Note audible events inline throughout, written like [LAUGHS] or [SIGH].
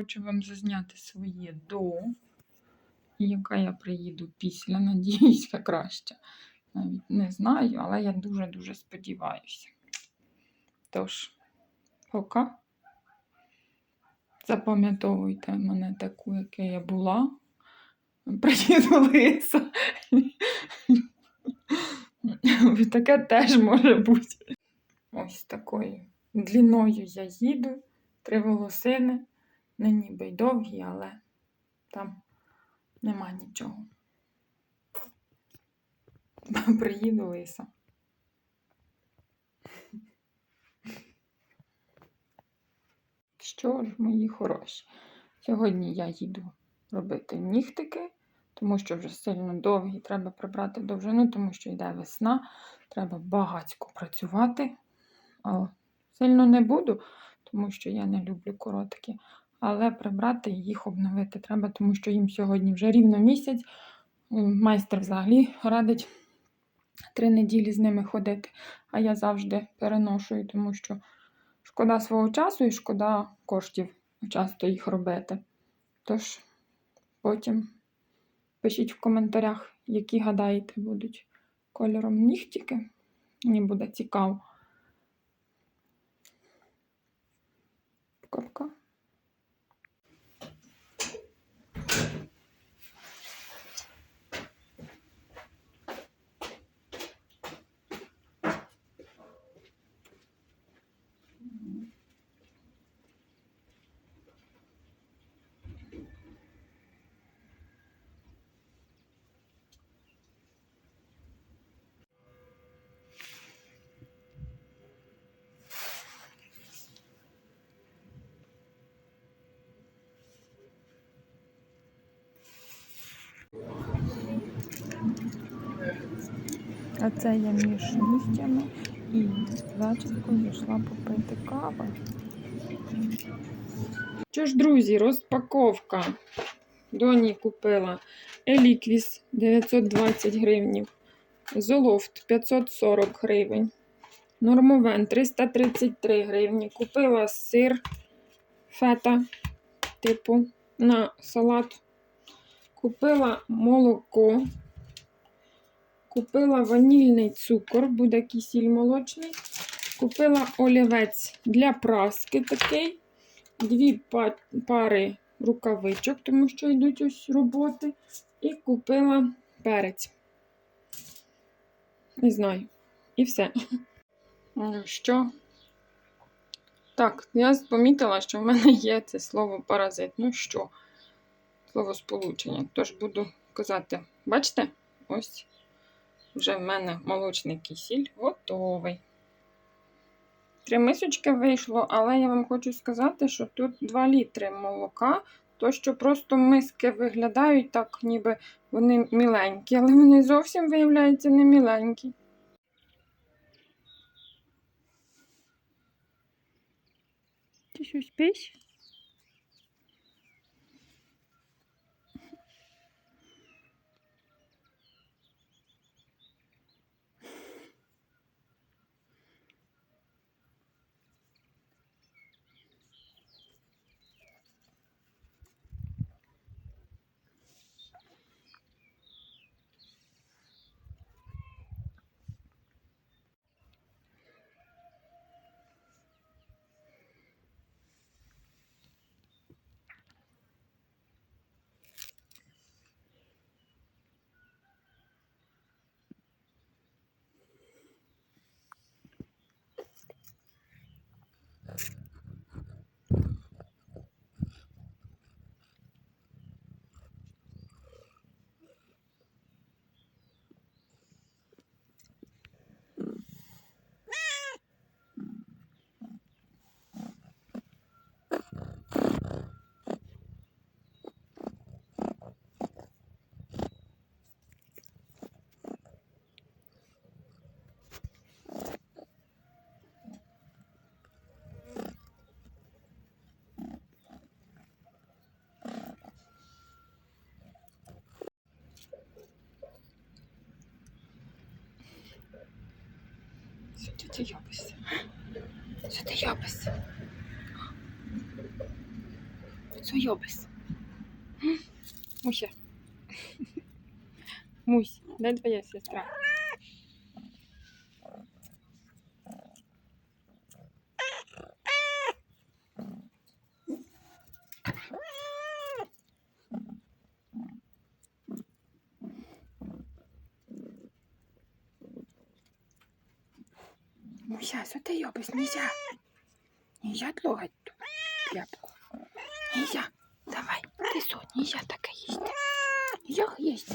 хочу вам зазняти своє до, яка я приїду після. Надіюся, [LAUGHS] краще. Навіть не знаю, але я дуже-дуже сподіваюся. Тож, пока. Запам'ятовуйте мене таку, яка я була. Приїду лиса. Таке теж може бути. Ось такою дліною я їду. Три волосини. Не ніби й довгі, але там нема нічого. [LAUGHS] Приїду лиса. Що ж, мої хороші, сьогодні я їду робити нігтики, тому що вже сильно довгі, треба прибрати довжину, тому що йде весна, треба багатько працювати. А сильно не буду, тому що я не люблю короткі. Але прибрати їх обновити треба, тому що їм сьогодні вже рівно місяць. Майстер взагалі радить три неділі з ними ходити, а я завжди переношую, тому що шкода свого часу і шкода коштів часто їх робити. Тож потім пишіть в коментарях, які гадаєте будуть кольором нігтіки. Мені буде цікаво. Пока-пока. А це я між нігтями і зачіскою йшла попити кави. Що ж, друзі, розпаковка. Доні купила Еліквіс 920 гривнів, Золофт 540 гривень, Нормовен 333 гривні. Купила сир фета, типу, на салат. Купила молоко. Купила ванільний цукор, буде кисіль молочний. Купила олівець для праски такий. Дві пари рукавичок, тому що йдуть ось роботи. І купила перець. Не знаю. І все. Що? Так, я помітила, що в мене є це слово паразит. Ну що? Слово сполучення. Тож буду казати, бачите? Ось. Вже в мене молочний кисіль готовий. Три мисочки вийшло, але я вам хочу сказати, що тут 2 літри молока. То, що просто миски виглядають так, ніби вони міленькі, але вони зовсім, виявляються, не міленькі. Ти що спиш? Що ти йобишся? Що ти йобишся? Цуйобис. Муся. Мусь, де твоя сестра? Муся, що ти йобиш? Нельзя. Нельзя трогать ту тряпку. Нельзя. Давай, ты сон, нельзя такая есть. Нельзя їсти.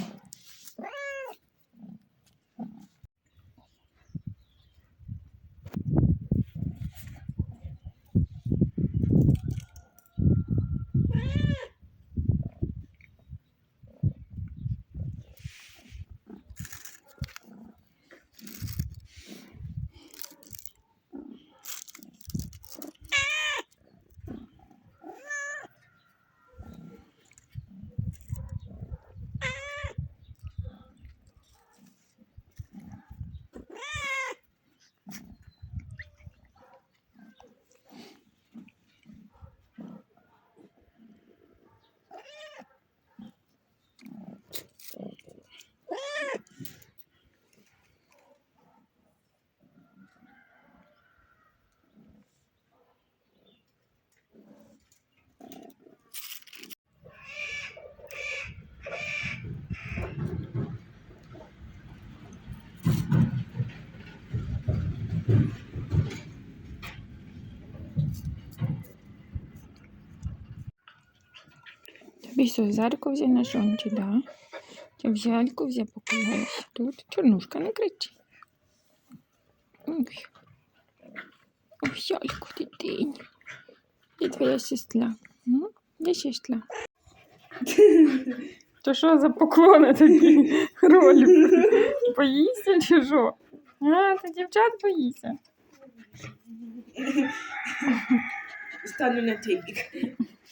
Тобі що, зерку взяв на жончі, да? Ти в взяв покупаєш. Тут чорнушка не кричи. Ой, Ой, зельку, дитині. Де твоя сестра? М? Де сестра? То що за поклони такі ролик? Боїшся чи що? А, ти дівчат боїшся. Стану на бік.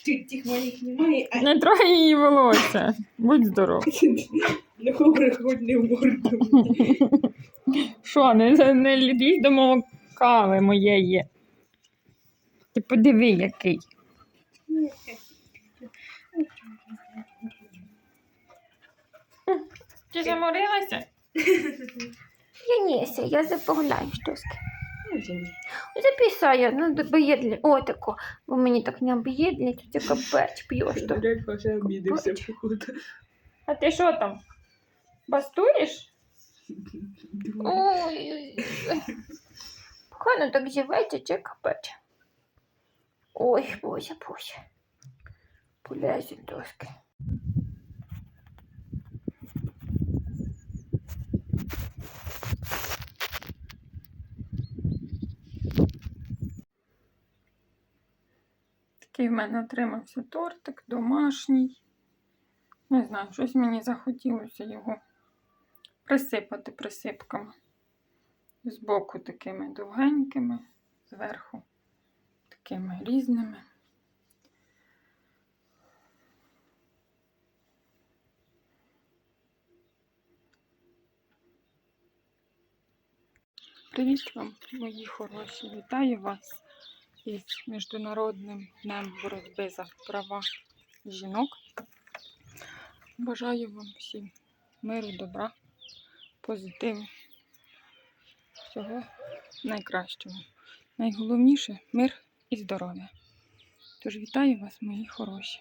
Тут тих моїх немає, а Не трогай її волосся. Будь здоров. [LAUGHS] на приходь не в морду. Що, не, не лізь до мого кави моєї. Ти подиви, який. Ти заморилася? Я неся, я запогуляю штуски. Записаю, ну об'єдли. О, тако. Бо мені так не об'єдли, то ти капець п'єш. Дядько вже обідався, походу. А ти що там? Бастуєш? Ой. Погано так живеться, чи капець. Ой, боже, боже. Полезуть доски. Такий в мене отримався тортик домашній. Не знаю, щось мені захотілося його присипати присипками. Збоку такими довгенькими, зверху такими різними. Привіт вам, мої хороші! Вітаю вас із Міжнародним днем боротьби за права жінок. Бажаю вам всім миру, добра, позитиву, всього найкращого. Найголовніше мир і здоров'я. Тож вітаю вас, мої хороші.